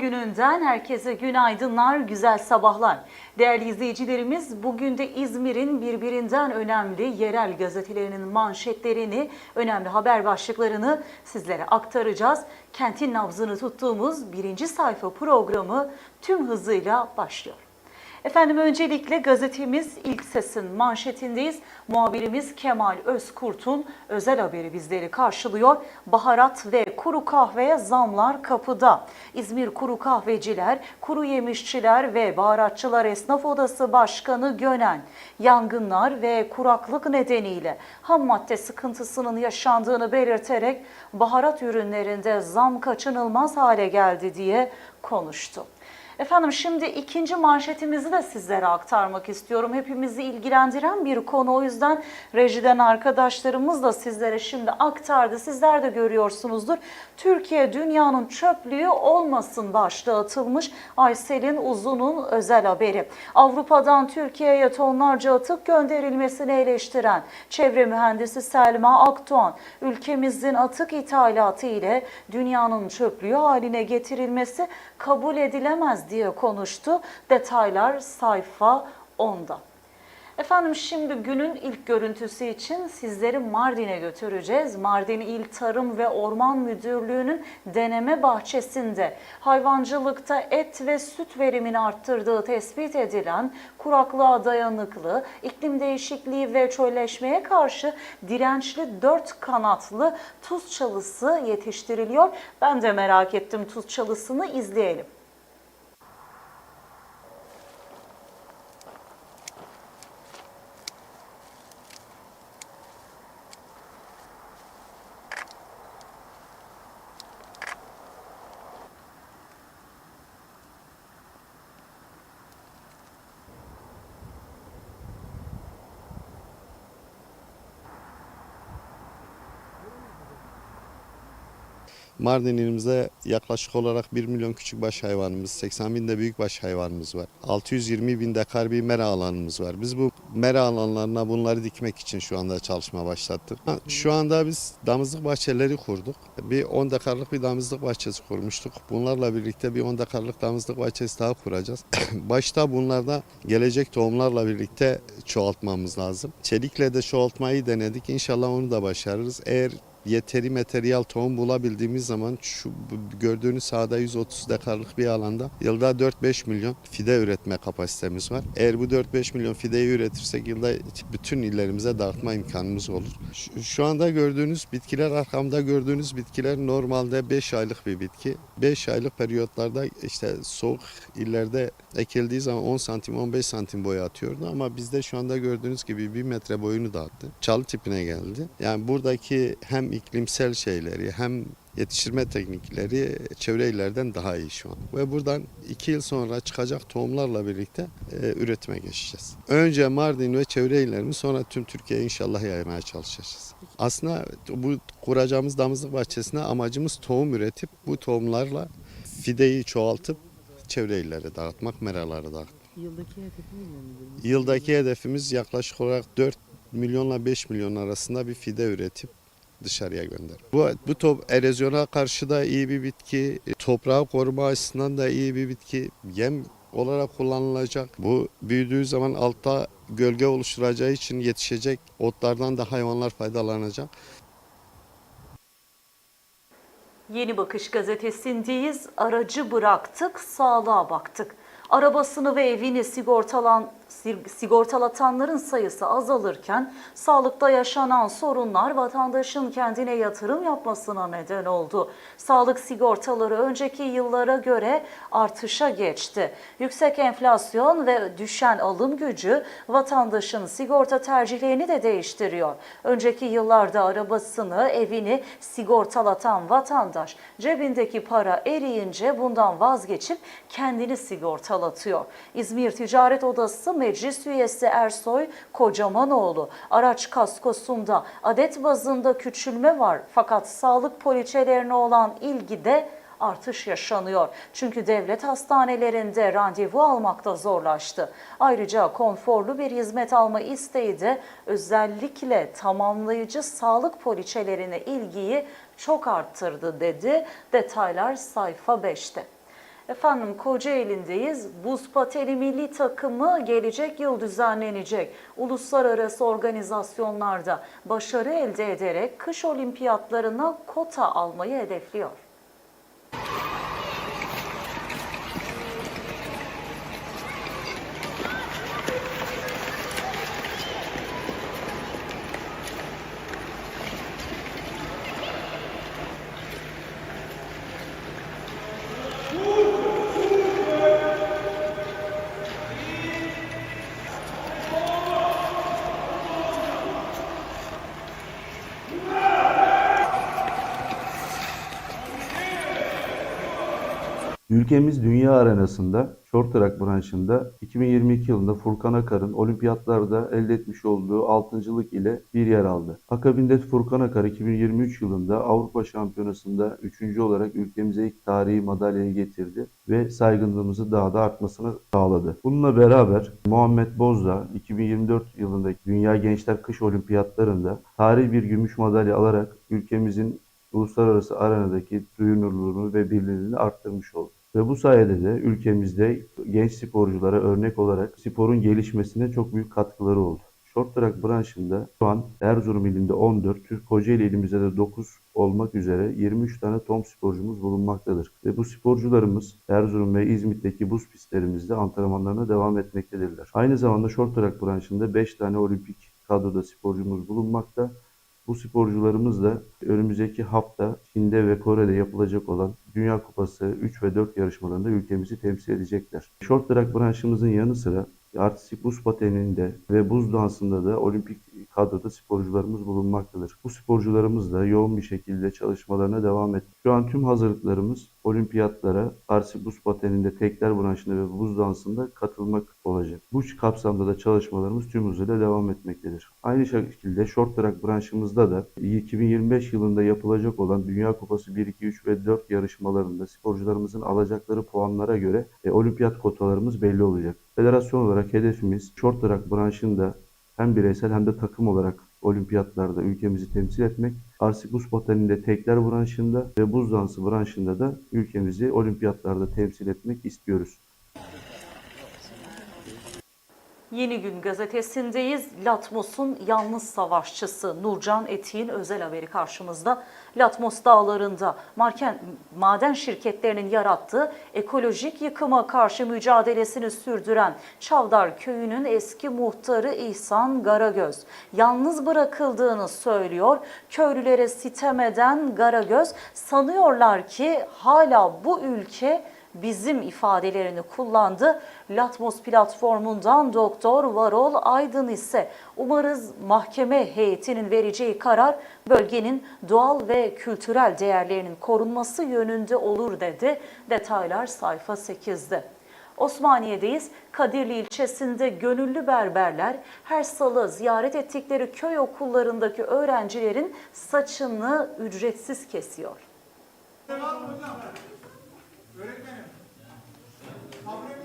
gününden herkese günaydınlar, güzel sabahlar. Değerli izleyicilerimiz, bugün de İzmir'in birbirinden önemli yerel gazetelerinin manşetlerini, önemli haber başlıklarını sizlere aktaracağız. Kentin nabzını tuttuğumuz birinci sayfa programı tüm hızıyla başlıyor. Efendim öncelikle gazetemiz İlk Ses'in manşetindeyiz. Muhabirimiz Kemal Özkurt'un özel haberi bizleri karşılıyor. Baharat ve kuru kahveye zamlar kapıda. İzmir Kuru Kahveciler, Kuru Yemişçiler ve Baharatçılar Esnaf Odası Başkanı Gönen, yangınlar ve kuraklık nedeniyle ham madde sıkıntısının yaşandığını belirterek baharat ürünlerinde zam kaçınılmaz hale geldi diye konuştu. Efendim şimdi ikinci manşetimizi de sizlere aktarmak istiyorum. Hepimizi ilgilendiren bir konu o yüzden rejiden arkadaşlarımız da sizlere şimdi aktardı. Sizler de görüyorsunuzdur. Türkiye dünyanın çöplüğü olmasın başlığı atılmış Aysel'in Uzun'un özel haberi. Avrupa'dan Türkiye'ye tonlarca atık gönderilmesini eleştiren çevre mühendisi Selma Akdoğan, ülkemizin atık ithalatı ile dünyanın çöplüğü haline getirilmesi kabul edilemez diye konuştu. Detaylar sayfa 10'da. Efendim şimdi günün ilk görüntüsü için sizleri Mardin'e götüreceğiz. Mardin İl Tarım ve Orman Müdürlüğü'nün deneme bahçesinde hayvancılıkta et ve süt verimini arttırdığı tespit edilen kuraklığa dayanıklı, iklim değişikliği ve çölleşmeye karşı dirençli dört kanatlı tuz çalısı yetiştiriliyor. Ben de merak ettim tuz çalısını izleyelim. Mardin ilimizde yaklaşık olarak 1 milyon küçükbaş hayvanımız, 80 bin de büyükbaş hayvanımız var. 620 bin dekar bir mera alanımız var. Biz bu mera alanlarına bunları dikmek için şu anda çalışma başlattık. Şu anda biz damızlık bahçeleri kurduk. Bir 10 dekarlık bir damızlık bahçesi kurmuştuk. Bunlarla birlikte bir 10 dekarlık damızlık bahçesi daha kuracağız. Başta bunlarda gelecek tohumlarla birlikte çoğaltmamız lazım. Çelikle de çoğaltmayı denedik. İnşallah onu da başarırız. Eğer yeteri materyal tohum bulabildiğimiz zaman şu gördüğünüz sahada 130 dekarlık bir alanda yılda 4-5 milyon fide üretme kapasitemiz var. Eğer bu 4-5 milyon fideyi üretirsek yılda bütün illerimize dağıtma imkanımız olur. Şu, şu anda gördüğünüz bitkiler arkamda gördüğünüz bitkiler normalde 5 aylık bir bitki. 5 aylık periyotlarda işte soğuk illerde ekildiği zaman 10 santim 15 santim boyu atıyordu ama bizde şu anda gördüğünüz gibi 1 metre boyunu da attı. Çalı tipine geldi. Yani buradaki hem iklimsel şeyleri hem yetiştirme teknikleri çevre illerden daha iyi şu an. Ve buradan 2 yıl sonra çıkacak tohumlarla birlikte e, üretime geçeceğiz. Önce Mardin ve çevre illerimi sonra tüm Türkiye'ye inşallah yaymaya çalışacağız. Aslında bu kuracağımız damızlık bahçesine amacımız tohum üretip bu tohumlarla fideyi çoğaltıp çevre illere dağıtmak, meralara dağıtmak. Yıldaki hedefiniz ne? Yıldaki hedefimiz yaklaşık olarak 4 milyonla 5 milyon arasında bir fide üretip dışarıya gönder. Bu, bu top erozyona karşı da iyi bir bitki, toprağı koruma açısından da iyi bir bitki. Yem olarak kullanılacak. Bu büyüdüğü zaman altta gölge oluşturacağı için yetişecek otlardan da hayvanlar faydalanacak. Yeni Bakış gazetesindeyiz. Aracı bıraktık, sağlığa baktık. Arabasını ve evini sigortalan sig- sigortalatanların sayısı azalırken sağlıkta yaşanan sorunlar vatandaşın kendine yatırım yapmasına neden oldu. Sağlık sigortaları önceki yıllara göre artışa geçti. Yüksek enflasyon ve düşen alım gücü vatandaşın sigorta tercihlerini de değiştiriyor. Önceki yıllarda arabasını, evini sigortalatan vatandaş cebindeki para eriyince bundan vazgeçip kendini sigortalatıyor. İzmir Ticaret Odası Meclis Üyesi Ersoy Kocamanoğlu araç kaskosunda adet bazında küçülme var fakat sağlık poliçelerine olan ilgide artış yaşanıyor. Çünkü devlet hastanelerinde randevu almakta zorlaştı. Ayrıca konforlu bir hizmet alma isteği de özellikle tamamlayıcı sağlık poliçelerine ilgiyi çok arttırdı dedi. Detaylar sayfa 5'te. Efendim Kocaeli'ndeyiz. Buz pateni milli takımı gelecek yıl düzenlenecek uluslararası organizasyonlarda başarı elde ederek kış olimpiyatlarına kota almayı hedefliyor. Ülkemiz dünya arenasında short track branşında 2022 yılında Furkan Akar'ın olimpiyatlarda elde etmiş olduğu altıncılık ile bir yer aldı. Akabinde Furkan Akar 2023 yılında Avrupa Şampiyonası'nda üçüncü olarak ülkemize ilk tarihi madalyayı getirdi ve saygınlığımızı daha da artmasını sağladı. Bununla beraber Muhammed Bozda 2024 yılındaki Dünya Gençler Kış Olimpiyatlarında tarihi bir gümüş madalya alarak ülkemizin uluslararası arenadaki duyunurluğunu ve birliğini arttırmış oldu. Ve bu sayede de ülkemizde genç sporculara örnek olarak sporun gelişmesine çok büyük katkıları oldu. Short track branşında şu an Erzurum ilinde 14, Türk Kocaeli ilimizde de 9 olmak üzere 23 tane tom sporcumuz bulunmaktadır. Ve bu sporcularımız Erzurum ve İzmit'teki buz pistlerimizde antrenmanlarına devam etmektedirler. Aynı zamanda short track branşında 5 tane olimpik kadroda sporcumuz bulunmakta. Bu sporcularımız da önümüzdeki hafta Çin'de ve Kore'de yapılacak olan Dünya Kupası 3 ve 4 yarışmalarında ülkemizi temsil edecekler. Short track branşımızın yanı sıra artistik buz pateninde ve buz dansında da olimpik kadroda sporcularımız bulunmaktadır. Bu sporcularımız da yoğun bir şekilde çalışmalarına devam et. Şu an tüm hazırlıklarımız olimpiyatlara artistik buz pateninde, tekler branşında ve buz dansında katılmak olacak. Bu kapsamda da çalışmalarımız tüm hızıyla devam etmektedir. Aynı şekilde short track branşımızda da 2025 yılında yapılacak olan Dünya Kupası 1, 2, 3 ve 4 yarışmalarında sporcularımızın alacakları puanlara göre e, olimpiyat kotalarımız belli olacak. Federasyon olarak hedefimiz short track branşında hem bireysel hem de takım olarak olimpiyatlarda ülkemizi temsil etmek. Arsik buz pateninde tekler branşında ve buz dansı branşında da ülkemizi olimpiyatlarda temsil etmek istiyoruz. Yeni Gün gazetesindeyiz. Latmos'un yalnız savaşçısı Nurcan Etik'in özel haberi karşımızda. Latmos dağlarında marken, maden şirketlerinin yarattığı ekolojik yıkıma karşı mücadelesini sürdüren Çavdar Köyü'nün eski muhtarı İhsan Garagöz yalnız bırakıldığını söylüyor. Köylülere sitem eden Garagöz sanıyorlar ki hala bu ülke bizim ifadelerini kullandı. Latmos platformundan Doktor Varol Aydın ise umarız mahkeme heyetinin vereceği karar bölgenin doğal ve kültürel değerlerinin korunması yönünde olur dedi. Detaylar sayfa 8'de. Osmaniye'deyiz. Kadirli ilçesinde gönüllü berberler her salı ziyaret ettikleri köy okullarındaki öğrencilerin saçını ücretsiz kesiyor. Public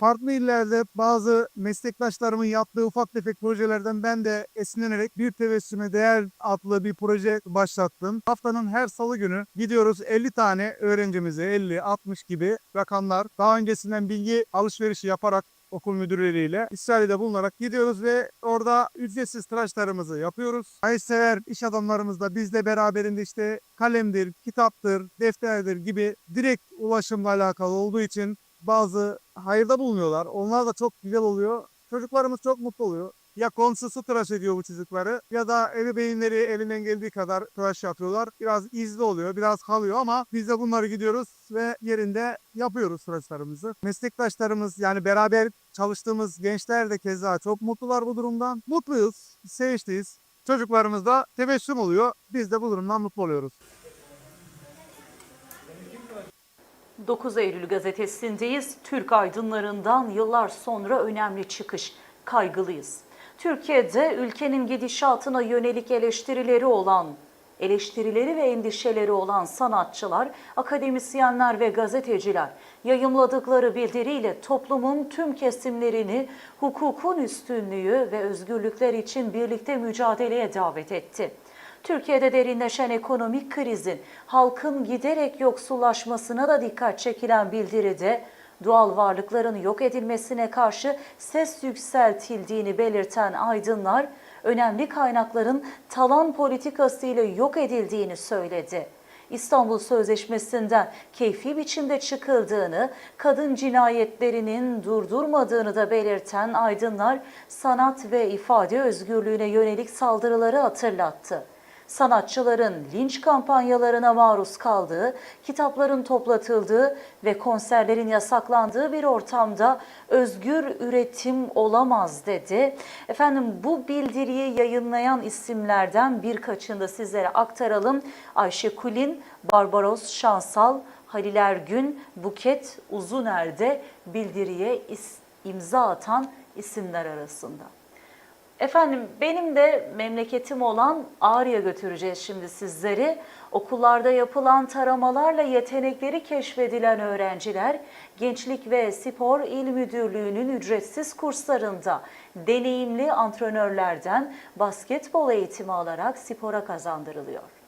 farklı illerde bazı meslektaşlarımın yaptığı ufak tefek projelerden ben de esinlenerek bir tebessüme değer adlı bir proje başlattım. Haftanın her salı günü gidiyoruz 50 tane öğrencimize 50-60 gibi rakamlar daha öncesinden bilgi alışverişi yaparak okul müdürleriyle İsrail'de bulunarak gidiyoruz ve orada ücretsiz tıraşlarımızı yapıyoruz. Hayırsever iş adamlarımız da bizle beraberinde işte kalemdir, kitaptır, defterdir gibi direkt ulaşımla alakalı olduğu için bazı hayırda bulunuyorlar. Onlar da çok güzel oluyor. Çocuklarımız çok mutlu oluyor. Ya komşusu tıraş ediyor bu çocukları ya da ebeveynleri elinden geldiği kadar tıraş yapıyorlar. Biraz izli oluyor, biraz kalıyor ama biz de bunları gidiyoruz ve yerinde yapıyoruz tıraşlarımızı. Meslektaşlarımız yani beraber çalıştığımız gençler de keza çok mutlular bu durumdan. Mutluyuz, sevinçliyiz. Çocuklarımız da tebessüm oluyor. Biz de bu durumdan mutlu oluyoruz. 9 Eylül gazetesindeyiz. Türk aydınlarından yıllar sonra önemli çıkış. Kaygılıyız. Türkiye'de ülkenin gidişatına yönelik eleştirileri olan eleştirileri ve endişeleri olan sanatçılar, akademisyenler ve gazeteciler yayımladıkları bildiriyle toplumun tüm kesimlerini hukukun üstünlüğü ve özgürlükler için birlikte mücadeleye davet etti. Türkiye'de derinleşen ekonomik krizin halkın giderek yoksullaşmasına da dikkat çekilen bildiride doğal varlıkların yok edilmesine karşı ses yükseltildiğini belirten aydınlar, önemli kaynakların talan politikası ile yok edildiğini söyledi. İstanbul Sözleşmesi'nden keyfi biçimde çıkıldığını, kadın cinayetlerinin durdurmadığını da belirten aydınlar, sanat ve ifade özgürlüğüne yönelik saldırıları hatırlattı sanatçıların linç kampanyalarına maruz kaldığı, kitapların toplatıldığı ve konserlerin yasaklandığı bir ortamda özgür üretim olamaz dedi. Efendim bu bildiriyi yayınlayan isimlerden birkaçını da sizlere aktaralım. Ayşe Kulin, Barbaros Şansal, Halil Ergün, Buket Uzuner'de bildiriye imza atan isimler arasında. Efendim benim de memleketim olan Ağrı'ya götüreceğiz şimdi sizleri. Okullarda yapılan taramalarla yetenekleri keşfedilen öğrenciler Gençlik ve Spor İl Müdürlüğü'nün ücretsiz kurslarında deneyimli antrenörlerden basketbol eğitimi alarak spora kazandırılıyor.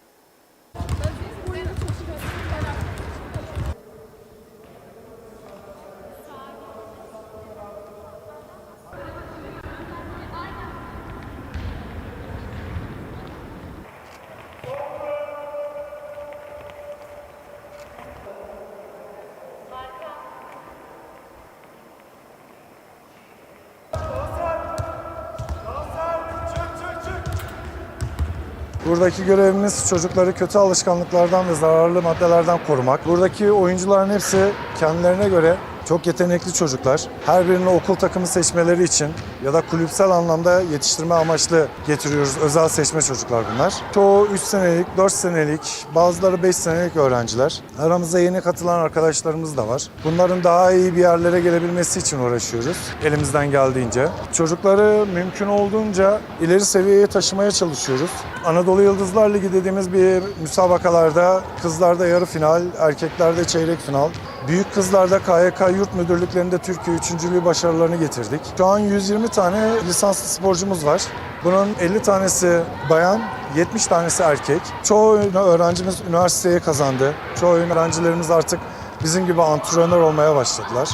Buradaki görevimiz çocukları kötü alışkanlıklardan ve zararlı maddelerden korumak. Buradaki oyuncuların hepsi kendilerine göre çok yetenekli çocuklar. Her birini okul takımı seçmeleri için ya da kulüpsel anlamda yetiştirme amaçlı getiriyoruz. Özel seçme çocuklar bunlar. Çoğu 3 senelik, 4 senelik, bazıları 5 senelik öğrenciler. Aramızda yeni katılan arkadaşlarımız da var. Bunların daha iyi bir yerlere gelebilmesi için uğraşıyoruz elimizden geldiğince. Çocukları mümkün olduğunca ileri seviyeye taşımaya çalışıyoruz. Anadolu Yıldızlar Ligi dediğimiz bir müsabakalarda kızlarda yarı final, erkeklerde çeyrek final. Büyük kızlarda KYK yurt müdürlüklerinde Türkiye üçüncülüğü başarılarını getirdik. Şu an 120 tane lisanslı sporcumuz var. Bunun 50 tanesi bayan, 70 tanesi erkek. Çoğu öğrencimiz üniversiteye kazandı. Çoğu öğrencilerimiz artık bizim gibi antrenör olmaya başladılar.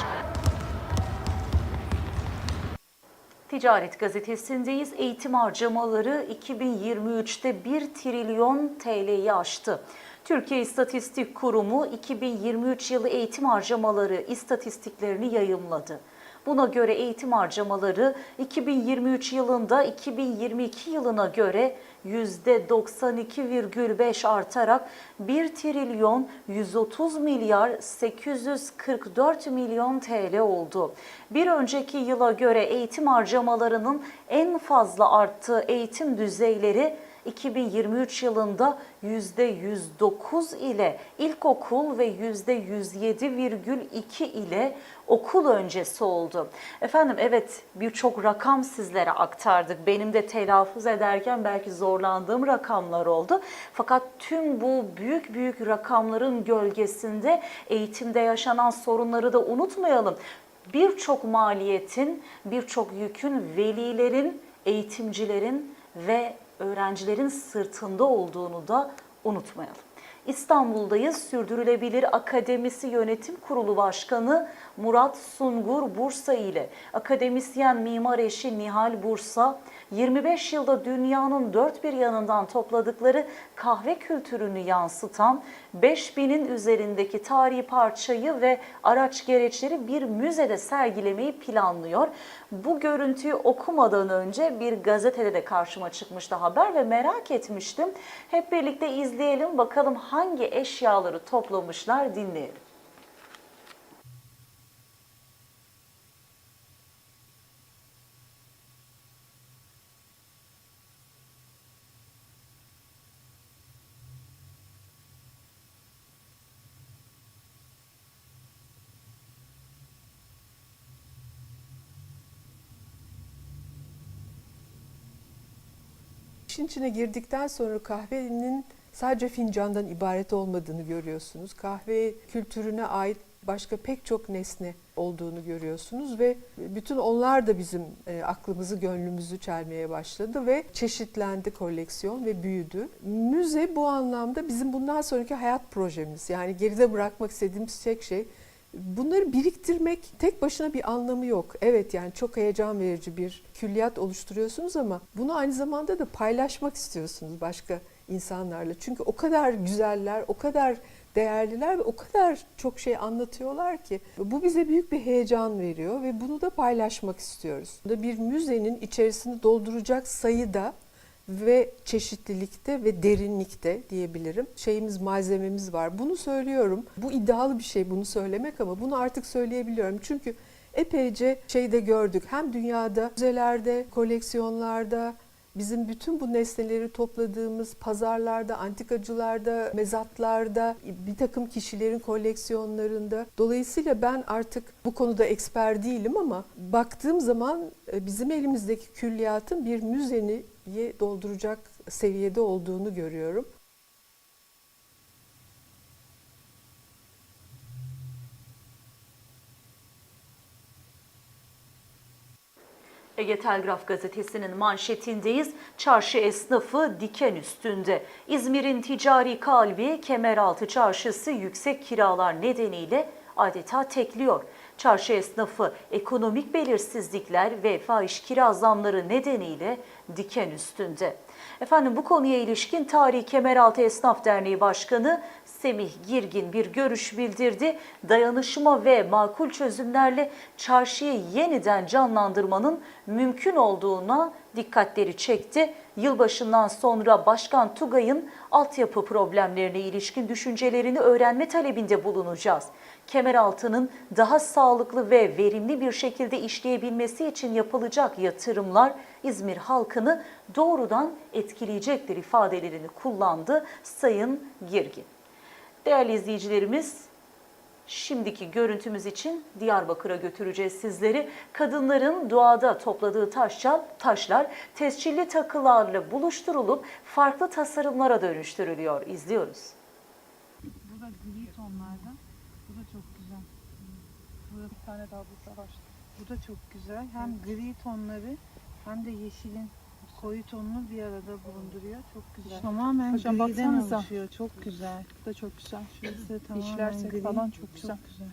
Ticaret gazetesindeyiz. Eğitim harcamaları 2023'te 1 trilyon TL'yi aştı. Türkiye İstatistik Kurumu 2023 yılı eğitim harcamaları istatistiklerini yayımladı. Buna göre eğitim harcamaları 2023 yılında 2022 yılına göre %92,5 artarak 1 trilyon 130 milyar 844 milyon TL oldu. Bir önceki yıla göre eğitim harcamalarının en fazla arttığı eğitim düzeyleri 2023 yılında %109 ile ilkokul ve %107,2 ile okul öncesi oldu. Efendim evet birçok rakam sizlere aktardık. Benim de telaffuz ederken belki zorlandığım rakamlar oldu. Fakat tüm bu büyük büyük rakamların gölgesinde eğitimde yaşanan sorunları da unutmayalım. Birçok maliyetin, birçok yükün velilerin, eğitimcilerin ve öğrencilerin sırtında olduğunu da unutmayalım. İstanbul'dayız. Sürdürülebilir Akademisi Yönetim Kurulu Başkanı Murat Sungur Bursa ile akademisyen mimar eşi Nihal Bursa 25 yılda dünyanın dört bir yanından topladıkları kahve kültürünü yansıtan 5000'in üzerindeki tarihi parçayı ve araç gereçleri bir müzede sergilemeyi planlıyor. Bu görüntüyü okumadan önce bir gazetede de karşıma çıkmıştı haber ve merak etmiştim. Hep birlikte izleyelim bakalım hangi eşyaları toplamışlar dinleyelim. İşin içine girdikten sonra kahvenin sadece fincandan ibaret olmadığını görüyorsunuz. Kahve kültürüne ait başka pek çok nesne olduğunu görüyorsunuz ve bütün onlar da bizim e, aklımızı, gönlümüzü çelmeye başladı ve çeşitlendi koleksiyon ve büyüdü. Müze bu anlamda bizim bundan sonraki hayat projemiz. Yani geride bırakmak istediğimiz tek şey Bunları biriktirmek tek başına bir anlamı yok. Evet yani çok heyecan verici bir külliyat oluşturuyorsunuz ama bunu aynı zamanda da paylaşmak istiyorsunuz başka insanlarla. Çünkü o kadar güzeller, o kadar değerliler ve o kadar çok şey anlatıyorlar ki bu bize büyük bir heyecan veriyor ve bunu da paylaşmak istiyoruz. Bir müzenin içerisini dolduracak sayıda ve çeşitlilikte ve derinlikte diyebilirim. Şeyimiz, malzememiz var. Bunu söylüyorum. Bu iddialı bir şey bunu söylemek ama bunu artık söyleyebiliyorum. Çünkü epeyce şeyde gördük. Hem dünyada, müzelerde, koleksiyonlarda, bizim bütün bu nesneleri topladığımız pazarlarda, antikacılarda, mezatlarda, bir takım kişilerin koleksiyonlarında. Dolayısıyla ben artık bu konuda eksper değilim ama baktığım zaman e, bizim elimizdeki külliyatın bir müzeni dolduracak seviyede olduğunu görüyorum. Ege Telgraf gazetesinin manşetindeyiz. Çarşı esnafı diken üstünde. İzmir'in ticari kalbi Kemeraltı Çarşısı yüksek kiralar nedeniyle adeta tekliyor. Çarşı esnafı ekonomik belirsizlikler ve fahiş kira zamları nedeniyle diken üstünde. Efendim bu konuya ilişkin Tarihi Kemeraltı Esnaf Derneği Başkanı Semih Girgin bir görüş bildirdi. Dayanışma ve makul çözümlerle çarşıyı yeniden canlandırmanın mümkün olduğuna dikkatleri çekti. Yılbaşından sonra Başkan Tugay'ın altyapı problemlerine ilişkin düşüncelerini öğrenme talebinde bulunacağız. Kemeraltı'nın daha sağlıklı ve verimli bir şekilde işleyebilmesi için yapılacak yatırımlar İzmir halkını doğrudan etkileyecektir ifadelerini kullandı Sayın Girgin. Değerli izleyicilerimiz, şimdiki görüntümüz için Diyarbakır'a götüreceğiz sizleri. Kadınların doğada topladığı taşlar, taşlar tescilli takılarla buluşturulup farklı tasarımlara dönüştürülüyor. İzliyoruz. Bu da gri tonlardan. Bu da çok güzel. Burada bir tane daha burada var. Bu da çok güzel. Hem gri tonları hem de yeşilin koyu tonunu bir arada bulunduruyor. Çok güzel. Tamamen Hocam griden baksanıza. oluşuyor. Çok güzel. Bu da çok güzel. Şurası tamamen İşlersek gri. falan çok güzel. Çok güzel.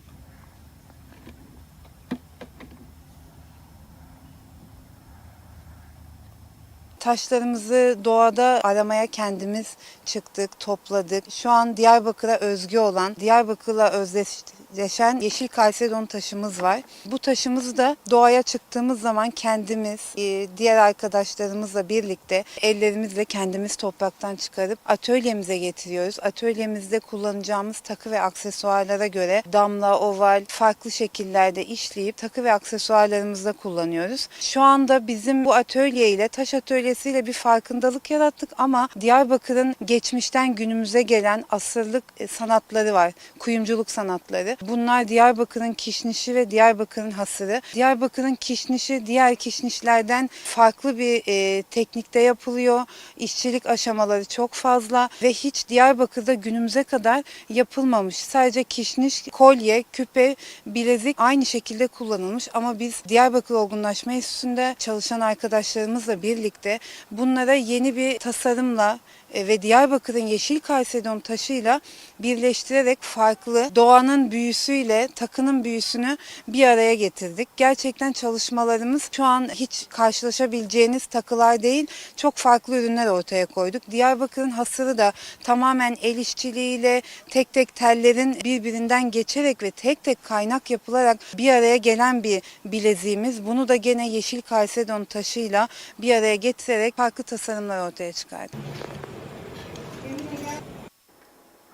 Taşlarımızı doğada aramaya kendimiz çıktık, topladık. Şu an Diyarbakır'a özgü olan, Diyarbakır'la özdeşleşen yeşil kalsedon taşımız var. Bu taşımızı da doğaya çıktığımız zaman kendimiz, e, diğer arkadaşlarımızla birlikte ellerimizle kendimiz topraktan çıkarıp atölyemize getiriyoruz. Atölyemizde kullanacağımız takı ve aksesuarlara göre damla, oval, farklı şekillerde işleyip takı ve aksesuarlarımızda kullanıyoruz. Şu anda bizim bu atölye ile taş atölyesiyle bir farkındalık yarattık ama Diyarbakır'ın geçmişten günümüze gelen asırlık e, sanatları var. Kuyumculuk sanatları. Bunlar Diyarbakır'ın kişnişi ve Diyarbakır'ın hasırı. Diyarbakır'ın kişnişi diğer kişnişlerden farklı bir e, teknikte yapılıyor. İşçilik aşamaları çok fazla ve hiç Diyarbakır'da günümüze kadar yapılmamış. Sadece kişniş, kolye, küpe, bilezik aynı şekilde kullanılmış ama biz Diyarbakır Olgunlaşma Enstitüsü'nde çalışan arkadaşlarımızla birlikte bunlara yeni bir tasarımla ve Diyarbakır'ın yeşil kalsedon taşıyla birleştirerek farklı doğanın büyüsüyle takının büyüsünü bir araya getirdik. Gerçekten çalışmalarımız şu an hiç karşılaşabileceğiniz takılar değil, çok farklı ürünler ortaya koyduk. Diyarbakır'ın hasırı da tamamen el işçiliğiyle tek tek tellerin birbirinden geçerek ve tek tek kaynak yapılarak bir araya gelen bir bileziğimiz. Bunu da gene yeşil kalsedon taşıyla bir araya getirerek farklı tasarımlar ortaya çıkardık.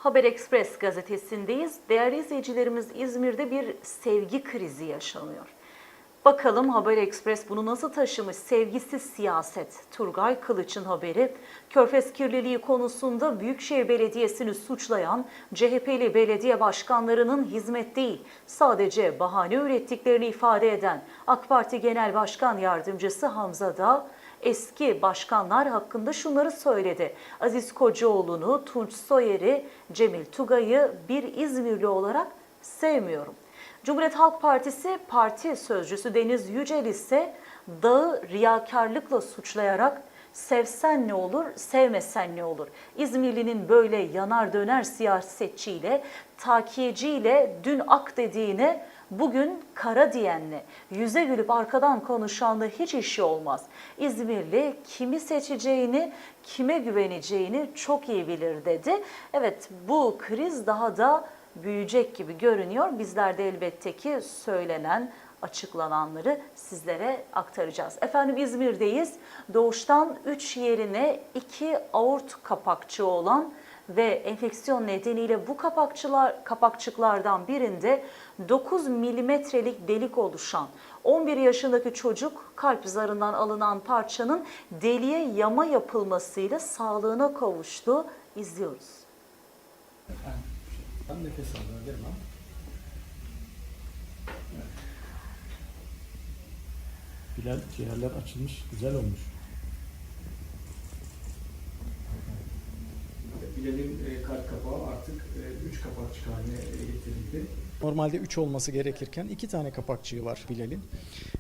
Haber Express gazetesindeyiz. Değerli izleyicilerimiz İzmir'de bir sevgi krizi yaşanıyor. Bakalım Haber Express bunu nasıl taşımış? Sevgisiz siyaset. Turgay Kılıç'ın haberi. Körfez kirliliği konusunda Büyükşehir Belediyesi'ni suçlayan CHP'li belediye başkanlarının hizmet değil, sadece bahane ürettiklerini ifade eden AK Parti Genel Başkan Yardımcısı Hamza Dağ, eski başkanlar hakkında şunları söyledi. Aziz Kocaoğlu'nu, Tunç Soyer'i, Cemil Tugay'ı bir İzmirli olarak sevmiyorum. Cumhuriyet Halk Partisi Parti Sözcüsü Deniz Yücel ise dağı riyakarlıkla suçlayarak sevsen ne olur, sevmesen ne olur? İzmirli'nin böyle yanar döner siyasetçiyle, takiyeciyle dün ak dediğine bugün kara diyenle, yüze gülüp arkadan konuşanla hiç işi olmaz. İzmirli kimi seçeceğini, kime güveneceğini çok iyi bilir dedi. Evet bu kriz daha da büyüyecek gibi görünüyor. Bizler de elbette ki söylenen açıklananları sizlere aktaracağız. Efendim İzmir'deyiz. Doğuştan 3 yerine 2 aort kapakçığı olan ve enfeksiyon nedeniyle bu kapakçılar kapakçıklardan birinde 9 milimetrelik delik oluşan 11 yaşındaki çocuk kalp zarından alınan parçanın deliğe yama yapılmasıyla sağlığına kavuştu. İzliyoruz. Ben nefes ama. Bilal ciğerler açılmış, güzel olmuş. Bilal'in e, kalp kapağı artık 3 kapakçık haline e, getirildi. Normalde 3 olması gerekirken 2 tane kapakçığı var Bilal'in.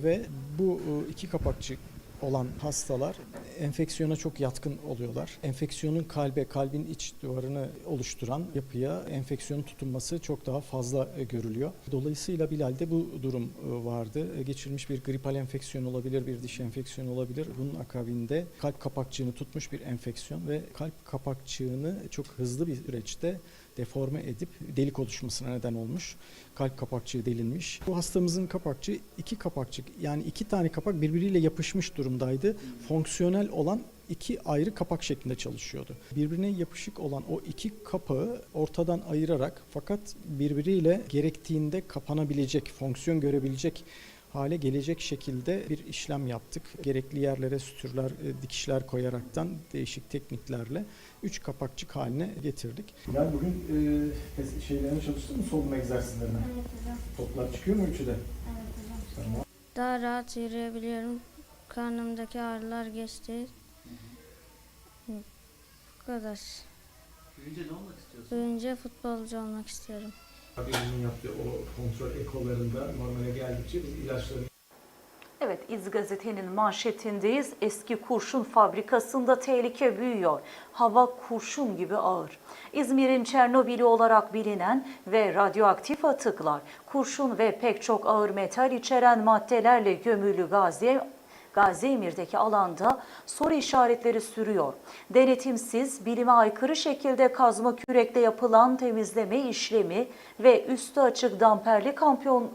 Ve bu 2 kapakçık olan hastalar enfeksiyona çok yatkın oluyorlar. Enfeksiyonun kalbe, kalbin iç duvarını oluşturan yapıya enfeksiyonun tutunması çok daha fazla e, görülüyor. Dolayısıyla Bilal'de bu durum e, vardı. E, Geçirilmiş bir gripal enfeksiyon olabilir, bir diş enfeksiyonu olabilir. Bunun akabinde kalp kapakçığını tutmuş bir enfeksiyon ve kalp kapakçığını çok hızlı bir süreçte deforme edip delik oluşmasına neden olmuş. Kalp kapakçığı delinmiş. Bu hastamızın kapakçığı iki kapakçık yani iki tane kapak birbiriyle yapışmış durumdaydı. Fonksiyonel olan iki ayrı kapak şeklinde çalışıyordu. Birbirine yapışık olan o iki kapağı ortadan ayırarak fakat birbiriyle gerektiğinde kapanabilecek, fonksiyon görebilecek hale gelecek şekilde bir işlem yaptık. Gerekli yerlere sütürler, e, dikişler koyaraktan değişik tekniklerle üç kapakçık haline getirdik. Bilal bugün e, şeylerini çalıştın mı solunma egzersizlerini? Evet hocam. Toplar çıkıyor mu üçü de? Evet hocam. Tamam. Daha rahat yürüyebiliyorum. Karnımdaki ağrılar geçti. Bu kadar. Büyünce ne olmak istiyorsun? Büyünce futbolcu olmak istiyorum. Bizim yaptığı o kontrol ekolarında normale geldikçe biz ilaçları Evet, İz Gazete'nin manşetindeyiz. Eski kurşun fabrikasında tehlike büyüyor. Hava kurşun gibi ağır. İzmir'in Çernobil'i olarak bilinen ve radyoaktif atıklar, kurşun ve pek çok ağır metal içeren maddelerle gömülü Gazi Gazi Emir'deki alanda soru işaretleri sürüyor. Denetimsiz, bilime aykırı şekilde kazma kürekle yapılan temizleme işlemi ve üstü açık damperli kampiyon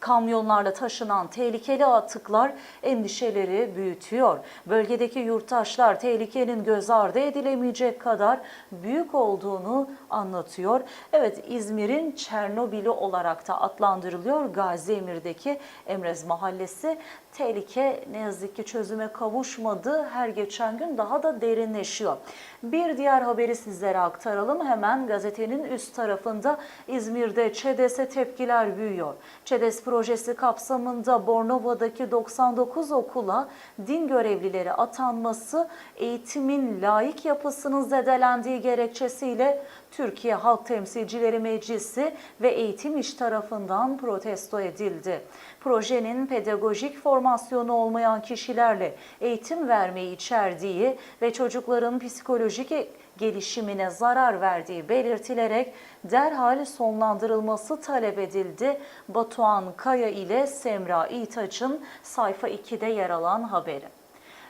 kamyonlarla taşınan tehlikeli atıklar endişeleri büyütüyor. Bölgedeki yurttaşlar tehlikenin göz ardı edilemeyecek kadar büyük olduğunu anlatıyor. Evet İzmir'in Çernobil'i olarak da adlandırılıyor. Gazi Emir'deki Emrez Mahallesi tehlike ne yazık ki çözüme kavuşmadı. Her geçen gün daha da derinleşiyor. Bir diğer haberi sizlere aktaralım. Hemen gazetenin üst tarafında İzmir'de ÇEDES'e tepkiler büyüyor. ÇEDES projesi kapsamında Bornova'daki 99 okula din görevlileri atanması eğitimin layık yapısının zedelendiği gerekçesiyle Türkiye Halk Temsilcileri Meclisi ve Eğitim İş tarafından protesto edildi. Projenin pedagojik formasyonu olmayan kişilerle eğitim vermeyi içerdiği ve çocukların psikolojik gelişimine zarar verdiği belirtilerek derhal sonlandırılması talep edildi. Batuhan Kaya ile Semra İtaç'ın sayfa 2'de yer alan haberi.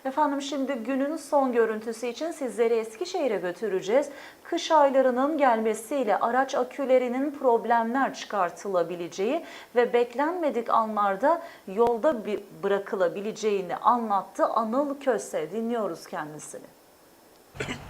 Efendim şimdi günün son görüntüsü için sizleri Eskişehir'e götüreceğiz. Kış aylarının gelmesiyle araç akülerinin problemler çıkartılabileceği ve beklenmedik anlarda yolda bırakılabileceğini anlattı Anıl Köse. Dinliyoruz kendisini.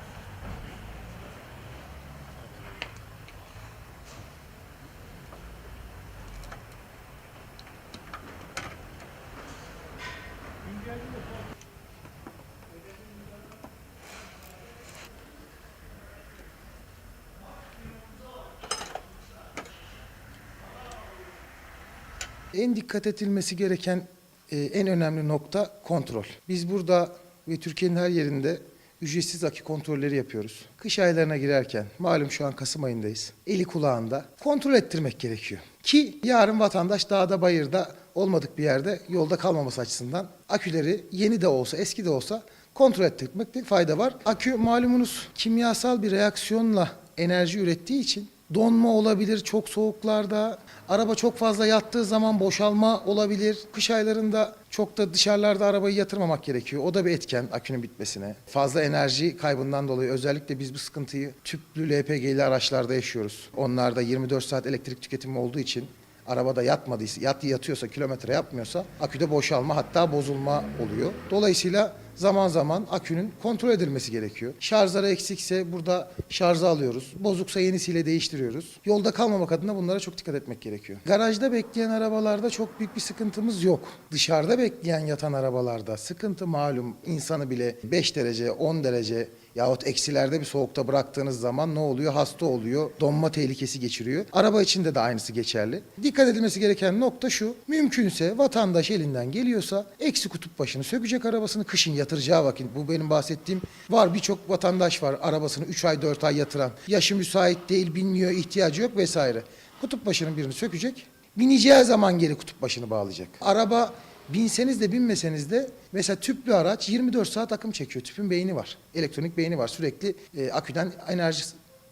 En dikkat edilmesi gereken e, en önemli nokta kontrol. Biz burada ve Türkiye'nin her yerinde ücretsiz akü kontrolleri yapıyoruz. Kış aylarına girerken, malum şu an Kasım ayındayız, eli kulağında kontrol ettirmek gerekiyor. Ki yarın vatandaş dağda bayırda olmadık bir yerde yolda kalmaması açısından aküleri yeni de olsa eski de olsa kontrol ettirmekte fayda var. Akü malumunuz kimyasal bir reaksiyonla enerji ürettiği için donma olabilir çok soğuklarda. Araba çok fazla yattığı zaman boşalma olabilir. Kış aylarında çok da dışarılarda arabayı yatırmamak gerekiyor. O da bir etken akünün bitmesine. Fazla enerji kaybından dolayı özellikle biz bu sıkıntıyı tüplü LPG'li araçlarda yaşıyoruz. Onlarda 24 saat elektrik tüketimi olduğu için arabada yatmadıysa, yat yatıyorsa, kilometre yapmıyorsa aküde boşalma hatta bozulma oluyor. Dolayısıyla zaman zaman akünün kontrol edilmesi gerekiyor. Şarjları eksikse burada şarjı alıyoruz. Bozuksa yenisiyle değiştiriyoruz. Yolda kalmamak adına bunlara çok dikkat etmek gerekiyor. Garajda bekleyen arabalarda çok büyük bir sıkıntımız yok. Dışarıda bekleyen yatan arabalarda sıkıntı malum insanı bile 5 derece, 10 derece yahut eksilerde bir soğukta bıraktığınız zaman ne oluyor? Hasta oluyor, donma tehlikesi geçiriyor. Araba içinde de aynısı geçerli. Dikkat edilmesi gereken nokta şu. Mümkünse vatandaş elinden geliyorsa eksi kutup başını sökecek arabasını kışın yatıracağı vakit. Bu benim bahsettiğim var birçok vatandaş var arabasını 3 ay 4 ay yatıran. Yaşı müsait değil, bilmiyor, ihtiyacı yok vesaire. Kutup başının birini sökecek. Bineceği zaman geri kutup başını bağlayacak. Araba Binseniz de binmeseniz de mesela tüplü araç 24 saat akım çekiyor. Tüpün beyni var. Elektronik beyni var. Sürekli e, aküden enerji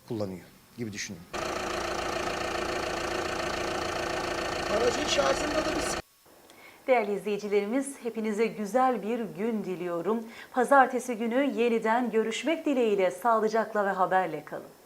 kullanıyor gibi düşünün. Aracın şarjında da bir Değerli izleyicilerimiz hepinize güzel bir gün diliyorum. Pazartesi günü yeniden görüşmek dileğiyle sağlıcakla ve haberle kalın.